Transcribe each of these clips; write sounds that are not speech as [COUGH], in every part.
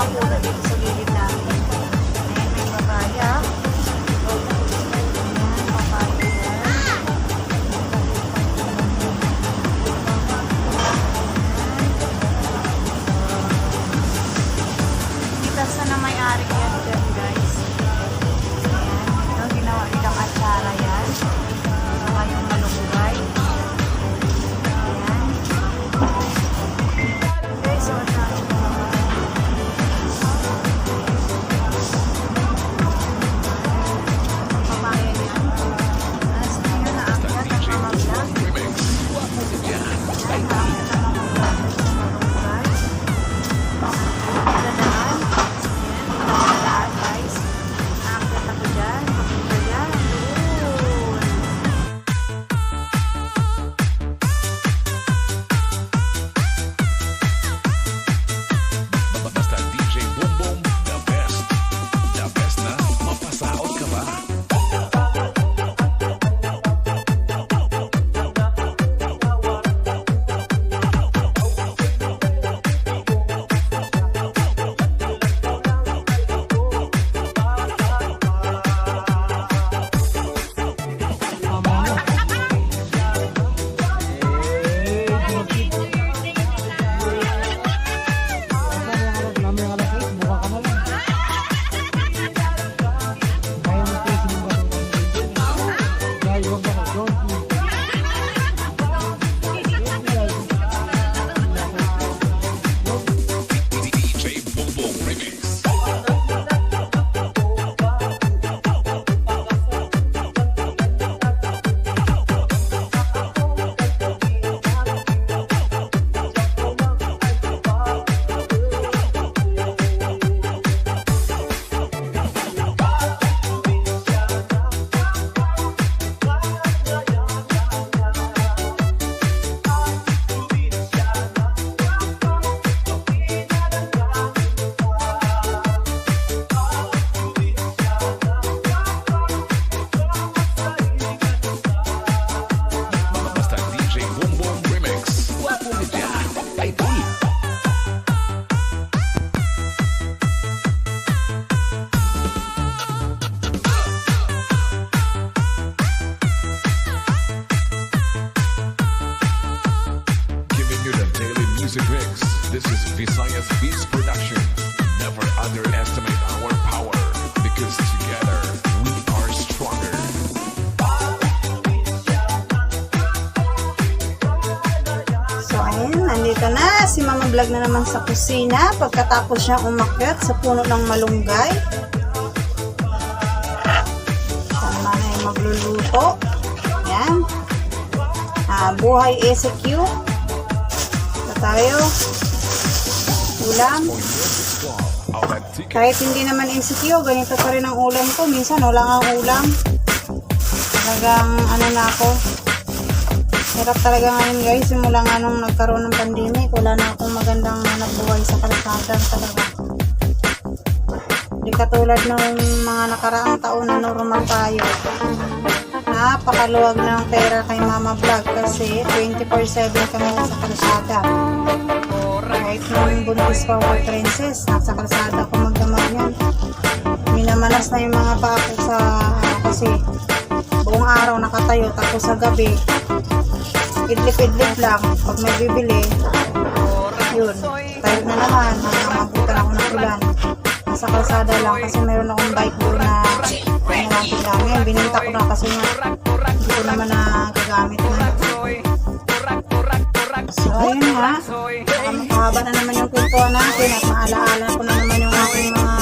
Ayan ang mga naman sa kusina. Pagkatapos siya umakyat sa puno ng malunggay. Siya naman ay magluluto. Ayan. Ah, buhay SQ. Ito tayo. Ulam. Kahit hindi naman insecure, ganito pa rin ang ulam ko. Minsan wala nga ulam. Talagang ano na ako. Hirap talaga ngayon guys. Simula nga nung nagkaroon ng pandemic, wala na akong magandang hanap buhay sa kalsada talaga. Hindi katulad ng mga nakaraang taon na normal tayo. Napakaluwag ng pera kay Mama Vlog kasi 24-7 kami sa kalsada. Kahit nung buntis pa ako princess, nasa kalsada ko magdamag yan. Minamanas na yung mga paa ko sa, ano, kasi buong araw nakatayo, tapos sa gabi, idlip-idlip lang. Pag may bibili, yun, tayo na naman, hanggang mabutan ako ng ulan. Nasa kalsada lang kasi mayroon akong bike doon na pinangapit lang. Ngayon, bininta ko na kasi nga, hindi ko naman na gagamit na. So, ayun nga. Baka makahaba na naman yung kwentuhan natin at maalaala ko na naman yung aking mga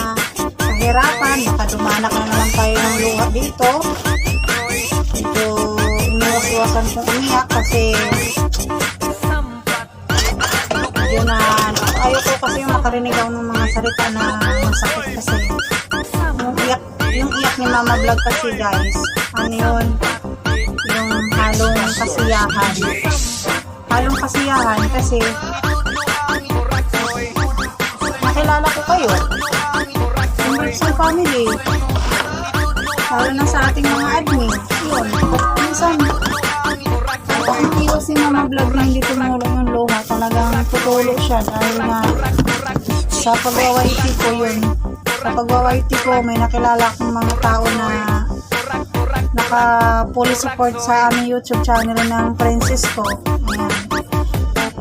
kahirapan. Baka dumanak na naman tayo ng luha dito. Ito, iniwas-iwasan kong umiyak kasi medyo na ayaw ko kasi yung makarinig ako ng mga salita na masakit kasi yung iyak, yung iyak ni Mama Vlog kasi guys ano yun yung halong kasiyahan halong kasiyahan kasi nakilala ko kayo. Members ng family. Lalo na sa ating mga admin. Yun. Ang iwas ni Mama Vlog na hindi tumulong yung luha. Talagang tutulo siya dahil nga sa pagwawaiti ko yun. Sa pagwawaiti ko, may nakilala akong mga tao na naka fully support sa aming YouTube channel ng Francisco. Ayan.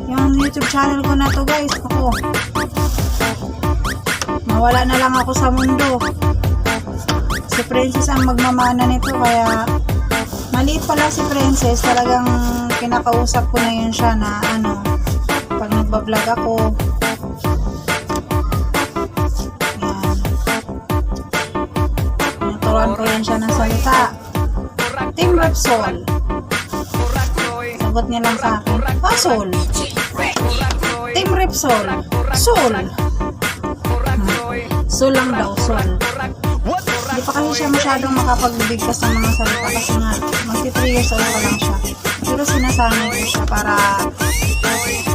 Yung YouTube channel ko na to guys, ako. Mawala na lang ako sa mundo. Si Princess ang magmamana nito kaya maliit pala si Princess talagang kinakausap ko na yun siya na ano pag nagbablog ako. Yan. Tinuturuan ko yan siya ng salita. Team Repsol sagot niya lang sa akin. Ah Sol Team Repsol Sol Hmm. Sol lang daw Sol hindi pa kasi siya masyadong makapagbigkas ng mga salita kasi nga magti 3 years old pa lang siya. Pero sinasanay ko siya para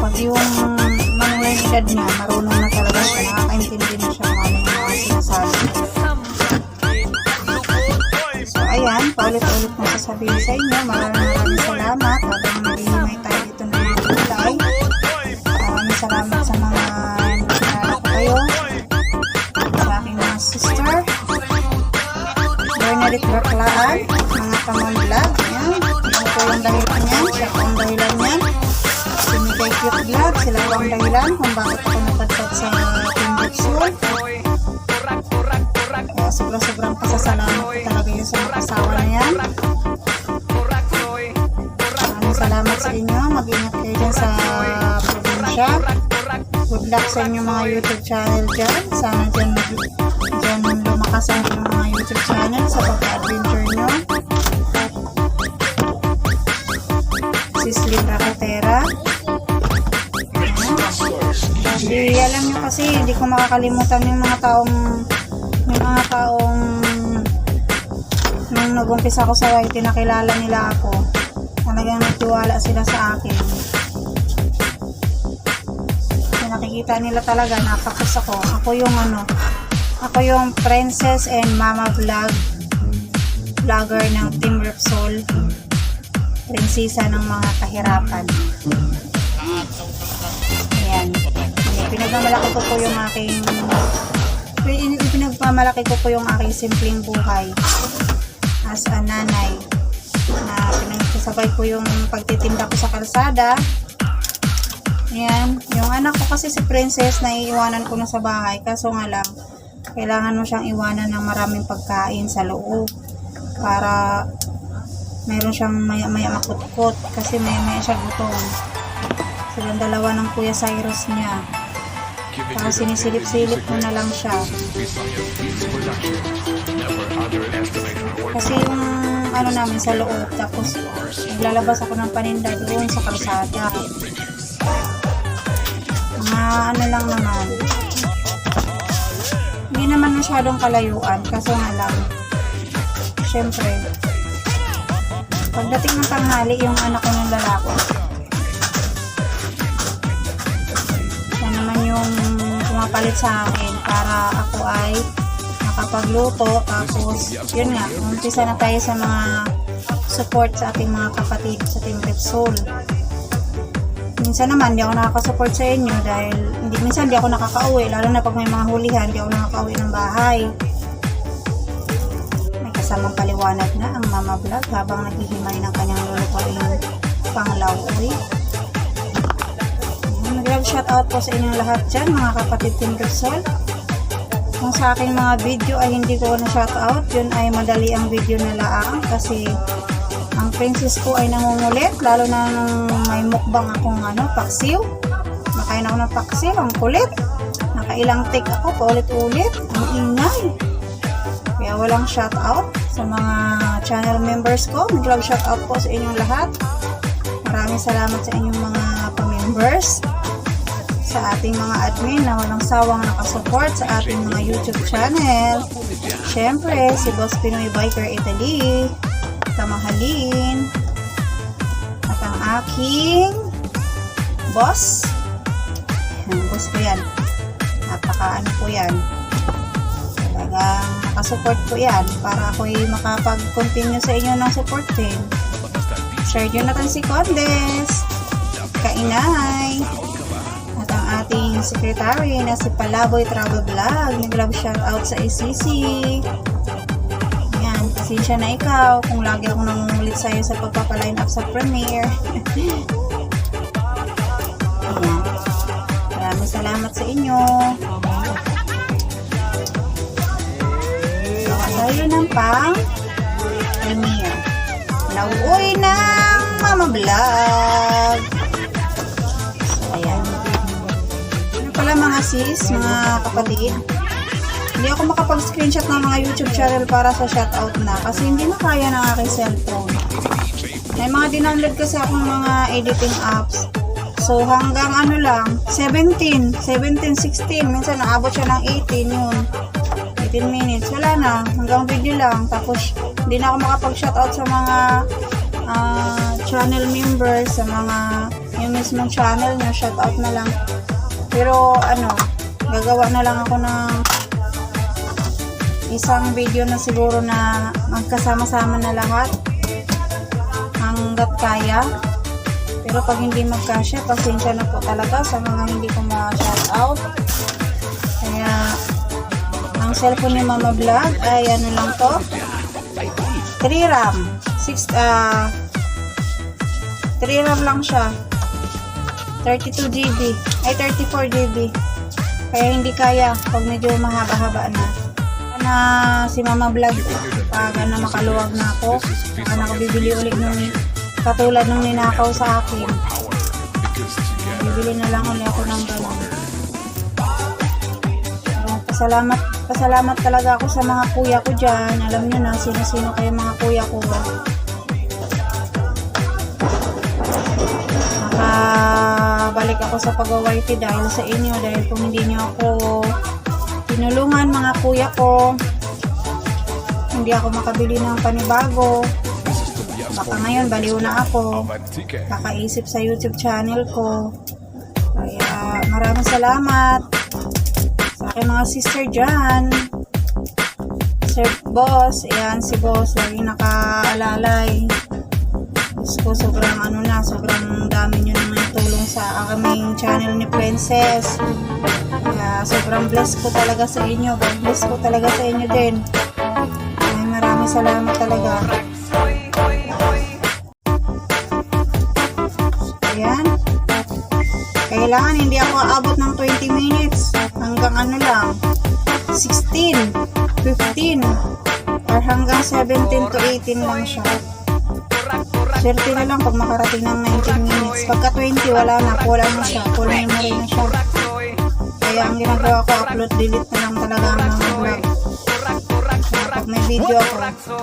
pag yung manulang edad niya, marunong na talaga siya, nakakaintindi na siya kung ano yung mga sinasabi. So ayan, paulit-ulit na sasabihin sa inyo, maraming maraming salamat habang naghihimay tayo dito ng mga gulay. Maraming salamat sa mga Bernadette Baklaan, mga tamang vlog, yan. Ano po yung dahilan niyan, siya po ang dahilan niyan. Si Cute Vlog, sila po ang dahilan kung bakit ako napadpad sa Team Butsul. Kaya sobrang-sobrang pasasalamat ko talaga yun sa mga kasawa na yan. Maraming salamat sa inyo, mag-ingat kayo dyan sa probinsya. Good luck sa inyong mga YouTube channel dyan. Sana dyan, dyan lumakas ang mga YouTube channel sa pag-adventure nyo. Sislin Rakatera. Hindi, alam nyo kasi, hindi ko makakalimutan yung mga taong, yung mga taong nung nag-umpisa ako sa YT, nakilala nila ako. Talagang nagtiwala sila sa akin. Kasi nakikita nila talaga, napakas ako. Ako yung ano, ako yung Princess and Mama Vlog vlogger ng Team Repsol. Prinsesa ng mga kahirapan. Ayan. Pinagmamalaki ko po yung aking pin- pinagmamalaki ko po yung aking simpleng buhay as a nanay na pinagsasabay ko yung pagtitinda ko sa kalsada Ayan, yung anak ko kasi si Princess, naiiwanan ko na sa bahay. Kaso nga lang, kailangan mo siyang iwanan ng maraming pagkain sa loob para mayroon siyang maya-maya makutkot kasi maya-maya siya gutom. Silang dalawa ng Kuya Cyrus niya. The sinisilip-silip mo na lang siya. Kasi yung ano namin sa loob, tapos naglalabas ako ng paninda doon sa kalsada. Mga ano lang naman. Hindi naman masyadong kalayuan, kaso nga lang. Siyempre, pagdating ng tanghali, yung anak ko ng lalaki, siya naman yung pumapalit sa akin para ako ay makapagluto. Tapos, yun nga, umpisa na tayo sa mga support sa ating mga kapatid sa Team Repsol. Minsan naman, di ako nakaka-support sa inyo dahil hindi, minsan di ako nakaka-uwi, lalo na pag may mga hulihan, di ako nakaka-uwi ng bahay. May kasamang paliwanag na ang Mama Vlog habang naghihimay ng kanyang lulutuin panglauwi. Nag-love shoutout po sa inyong lahat dyan, mga kapatid Team Repsol. Kung sa aking mga video ay hindi ko na shoutout, yun ay madali ang video na laang kasi ang princess ko ay nangungulit, lalo na nung may mukbang akong ano, paksiw. Nakain ako ng paksiw, ang kulit. Nakailang take ako, paulit-ulit. Ang ingay. Kaya walang shoutout sa mga channel members ko. Nag-love shoutout po sa inyong lahat. Maraming salamat sa inyong mga pa-members sa ating mga admin na walang sawang nakasupport sa ating mga YouTube channel. Siyempre, si Boss Pinoy Biker Italy, Kamahalin, at ang aking boss. Boss ko yan. Napaka ano po yan. Talagang nakasupport po yan para ako'y makapag-continue sa inyo ng support din. Sir Jonathan C. Condes, Kainay, at ang ating secretary na si Palaboy Travel Vlog. Nag-love shoutout sa ACC. Yan, pasensya na ikaw kung lagi akong nangungulit sa'yo sa pagpapaline up sa premiere. [LAUGHS] Ayan. Maraming salamat sa inyo. Tayo ng pang premiere. Nauwi ng Mama Vlog. So, ayan. Ano pala mga sis, mga kapatid? Hindi ako makapag-screenshot ng mga YouTube channel para sa shoutout na kasi hindi na kaya ng aking cellphone. May mga dinownload kasi akong mga editing apps. So, hanggang ano lang, 17, 17, 16. Minsan naabot siya ng 18 yun. 18 minutes. Wala na. Hanggang video lang. Tapos, hindi na ako makapag-shoutout sa mga ah, channel members, sa mga yung mismong channel na shoutout na lang. Pero, ano, gagawa na lang ako ng isang video na siguro na magkasama-sama na lahat hanggat kaya. Pero pag hindi magkasya, pasensya na po talaga sa mga hindi ko ma-shoutout. Kaya, ang cellphone ni Mama Vlog ay ano lang to? 3 RAM. 6, ah, 3 RAM lang siya. 32 GB. Ay, 34 GB. Kaya hindi kaya pag medyo mahaba-haba na. Na si Mama Vlog, pag na makaluwag na ako, saka nakabibili ulit ng katulad ng ninakaw sa akin. Bibili na lang ulit ako ng gano'n. Uh, pasalamat, pasalamat talaga ako sa mga kuya ko dyan. Alam nyo na, sino-sino kayo mga kuya ko. Nakabalik ako sa pag-wifi dahil sa inyo. Dahil kung hindi nyo ako tinulungan mga kuya ko, hindi ako makabili ng panibago. Baka ngayon, baliw na ako kakaisip sa YouTube channel ko. Kaya maraming salamat sa aking mga sister dyan. Sir Boss, ayan si Boss, lagi nakaalalay. Diyos ko, sobrang ano na, sobrang dami nyo naman tulong sa aming channel ni Princess. Kaya sobrang blessed ko talaga sa inyo. God bless ko talaga sa inyo din. Ay, maraming salamat talaga. Ayan. Kailangan hindi ako aabot ng 20 minutes. Hanggang ano lang. 16, 15, or hanggang 17 to 18 lang siya. Swerte na lang pag makarating ng 19 minutes. Pagka 20, wala na. Kulang na siya. Kulang memory na siya. Kaya ang ginagawa ko, upload, delete na lang talaga ang mga vlog. Pag may video ako,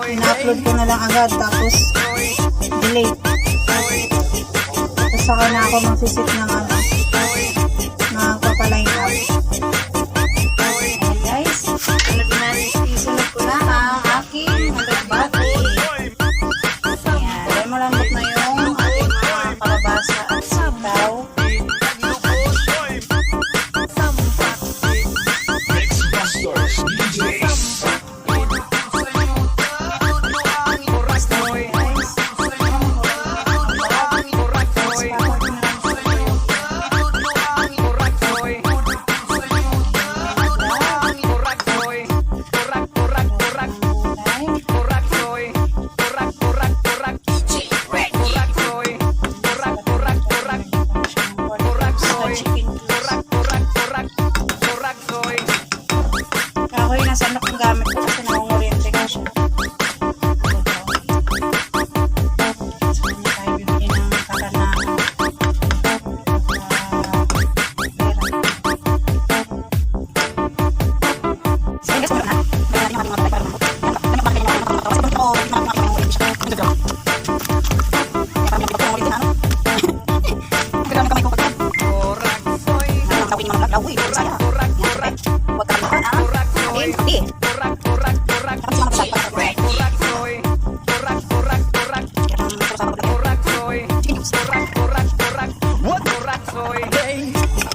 ina-upload ko na lang agad. Tapos, delete. Saka na ako mag-visit ng ano, magpapaline out. Ayan day.